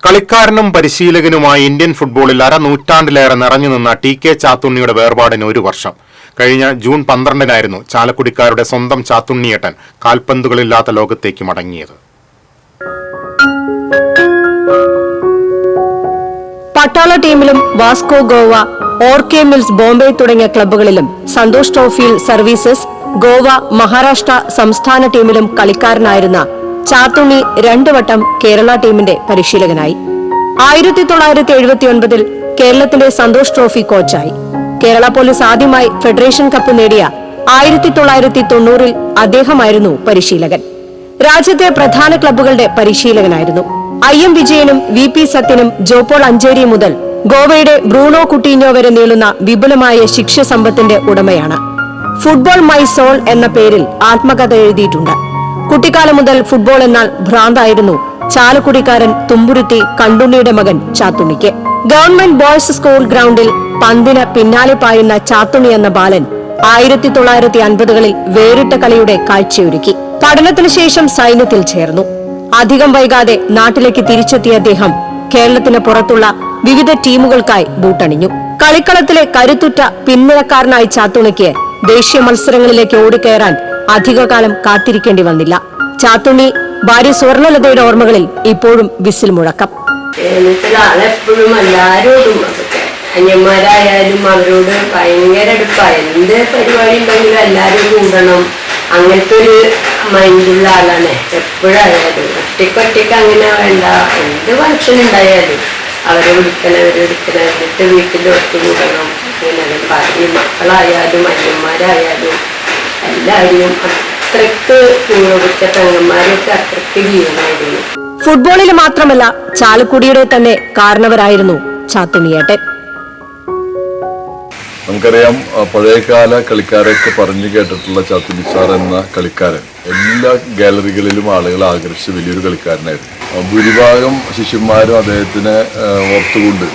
കളിക്കാരനും പരിശീലകനുമായി ഇന്ത്യൻ ഫുട്ബോളിൽ അരനൂറ്റാണ്ടിലേറെ നിറഞ്ഞു നിന്ന ടി കെ ചാത്തുണ്ണിയുടെ വേർപാടിന് ഒരു വർഷം. കഴിഞ്ഞ ജൂൺ പന്ത്രണ്ടിനായിരുന്നു ചാലക്കുടിക്കാരുടെ സ്വന്തം ചാത്തുണ്ണിയേട്ടൻ കാൽപന്തുകളില്ലാത്ത ലോകത്തേക്ക് മടങ്ങിയത്. പട്ടാള ടീമിലും വാസ്കോ ഗോവ ഓർക്കെ മിൽസ് ബോംബെ തുടങ്ങിയ ക്ലബ്ബുകളിലും സന്തോഷ് ട്രോഫിയിൽ സർവീസസ് ഗോവ മഹാരാഷ്ട്ര സംസ്ഥാന ടീമിലും കളിക്കാരനായിരുന്ന ചാത്തുണ്ണി രണ്ടു വട്ടം കേരള ടീമിന്റെ പരിശീലകനായി. ആയിരത്തി തൊള്ളായിരത്തി എഴുപത്തിയൊൻപതിൽ കേരളത്തിന്റെ സന്തോഷ് ട്രോഫി കോച്ചായി. കേരള പോലീസ് ആദ്യമായി ഫെഡറേഷൻ കപ്പ് നേടിയ ആയിരത്തി തൊള്ളായിരത്തി തൊണ്ണൂറിൽ അദ്ദേഹമായിരുന്നു പരിശീലകൻ. രാജ്യത്തെ പ്രധാന ക്ലബ്ബുകളുടെ പരിശീലകനായിരുന്നു. ഐ എം വിജയനും വി പി സത്യനും ജോപ്പോൾ അഞ്ചേരി മുതൽ ഗോവയുടെ ബ്രൂണോ കുട്ടീഞ്ഞോ വരെ നീളുന്ന വിപുലമായ ശിക്ഷ സമ്പത്തിന്റെ ഉടമയാണ്. ഫുട്ബോൾ മൈ സോൾ എന്ന പേരിൽ ആത്മകഥ എഴുതിയിട്ടുണ്ട്. കുട്ടിക്കാലം മുതൽ ഫുട്ബോൾ എന്നാൽ ഭ്രാന്തായിരുന്നു. ചാലക്കുടിക്കാരൻ തുമ്പുരുത്തി കണ്ടുണ്ണിയുടെ മകൻ ചാത്തുണ്ണിക്ക്. ഗവൺമെന്റ് ബോയ്സ് സ്കൂൾ ഗ്രൗണ്ടിൽ പന്തിന് പിന്നാലെ പായുന്ന ചാത്തുണ്ണി എന്ന ബാലൻ ആയിരത്തി തൊള്ളായിരത്തി അൻപതുകളിൽ വേറിട്ട കളിയുടെ കാഴ്ചയൊരുക്കി. പഠനത്തിനു ശേഷം സൈന്യത്തിൽ ചേർന്നു. അധികം വൈകാതെ നാട്ടിലേക്ക് തിരിച്ചെത്തിയ അദ്ദേഹം കേരളത്തിന് പുറത്തുള്ള വിവിധ ടീമുകൾക്കായി ബൂട്ടണിഞ്ഞു. കളിക്കളത്തിലെ കരുത്തുറ്റ പിന്നിരക്കാരനായി ചാത്തുണിക്ക് ദേശീയ മത്സരങ്ങളിലേക്ക് ഓടിക്കയറാൻ അധികകാലം കാത്തിരിക്കേണ്ടി വന്നില്ല. ചാത്തുണ്ണി ഭാര്യ സ്വർണലതയുടെ ഓർമ്മകളിൽ ഇപ്പോഴും വിസിൽ മുഴക്കം. എപ്പോഴും എല്ലാരോടും അന്യന്മാരായാലും അവരോട് ഭയങ്കര അടുപ്പാണ് എന്ത് പരിപാടി ഉണ്ടെങ്കിലും എല്ലാവരും കൂടണം. അങ്ങനത്തെ ഒരു മൈൻഡുള്ള ആളാണ്. എപ്പോഴായാലും ഒറ്റയ്ക്ക് ഒറ്റയ്ക്ക് അങ്ങനെ വേണ്ട. എന്ത് ഫംഗ്ഷൻ ഉണ്ടായാലും അവരെ വിളിക്കണം അവരെ വിളിക്കണം. എന്നിട്ട് വീട്ടിൽ ഒത്തുകൂടണം അങ്ങനെ. ഭാര്യ മക്കളായാലും അന്യന്മാരായാലും എല്ലാവരെയും അത്രയ്ക്ക് പിന്നോടിച്ച പെങ്ങന്മാരെയൊക്കെ അത്രയ്ക്ക് ജീവനായിരുന്നു ഫുട്ബോളിൽ മാത്രമല്ല ചാലക്കുടിയുടെ തന്നെ കാരണവരായിരുന്നു ചാത്തുണിയേട്ടൻ നമുക്കറിയാം പഴയകാല കളിക്കാരൊക്കെ പറഞ്ഞു കേട്ടിട്ടുള്ള ചാത്തുണി സാർ എന്ന കളിക്കാരൻ. എല്ലാ ഗാലറികളിലും ആളുകളെ ആകർഷിച്ച വലിയൊരു കളിക്കാരനായിരുന്നു. ഭൂരിഭാഗം ശിഷ്യന്മാരും അദ്ദേഹത്തിനെ ഓർത്തുകൊണ്ട്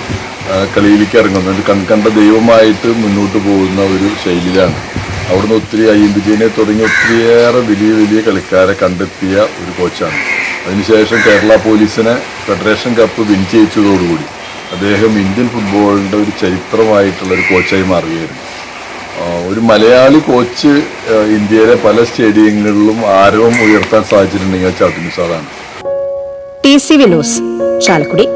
കളിയിലേക്ക് ഇറങ്ങുന്നു കൺകണ്ട ദൈവമായിട്ട് മുന്നോട്ട് പോകുന്ന ഒരു ശൈലിയിലാണ് അവിടുന്ന് ഒത്തിരി അയ്യമ്പിജയനെ തുടങ്ങി ഒത്തിരിയേറെ വലിയ വലിയ കളിക്കാരെ കണ്ടെത്തിയ ഒരു കോച്ചാണ്. അതിനുശേഷം കേരള പോലീസിനെ ഫെഡറേഷൻ കപ്പ് വിൻ ചെയ്യിച്ചതോടുകൂടി അദ്ദേഹം ഇന്ത്യൻ ഫുട്ബോളിന്റെ ഒരു ചരിത്രമായിട്ടുള്ള ഒരു കോച്ചായി മാറുകയായിരുന്നു. ഒരു മലയാളി കോച്ച് ഇന്ത്യയിലെ പല സ്റ്റേഡിയങ്ങളിലും ആരവം ഉയർത്താൻ സാധിച്ചിട്ടുണ്ടെങ്കിൽ ചാത്തുണ്ണി സാറാണ്. T C Vinos Chalakudy.